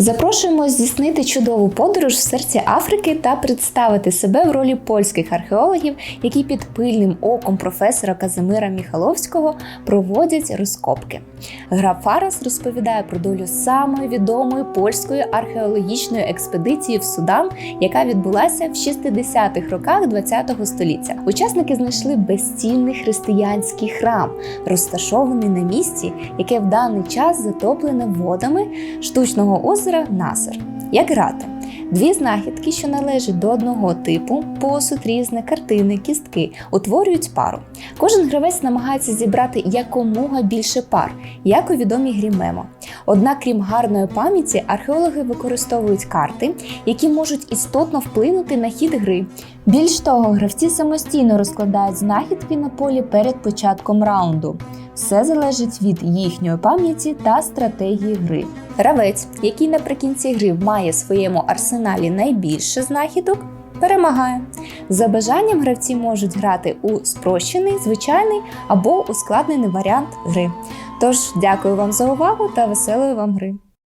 Запрошуємо здійснити чудову подорож в серці Африки та представити себе в ролі польських археологів, які під пильним оком професора Казимира Міхаловського проводять розкопки. Гра Фарас розповідає про долю самої відомої польської археологічної експедиції в Судан, яка відбулася в 60-х роках ХХ століття. Учасники знайшли безцінний християнський храм, розташований на місці, яке в даний час затоплене водами штучного озера Насер. Як грати? Дві знахідки, що належать до одного типу, посуд, різне, картини, кістки, утворюють пару. Кожен гравець намагається зібрати якомога більше пар, як у відомій грі Мемо. Однак, крім гарної пам'яті, археологи використовують карти, які можуть істотно вплинути на хід гри. Більш того, гравці самостійно розкладають знахідки на полі перед початком раунду. Все залежить від їхньої пам'яті та стратегії гри. Гравець, який наприкінці гри має своєму арсеналі найбільше знахідок, перемагає. За бажанням гравці можуть грати у спрощений, звичайний або ускладнений варіант гри. Тож, дякую вам за увагу та веселої вам гри!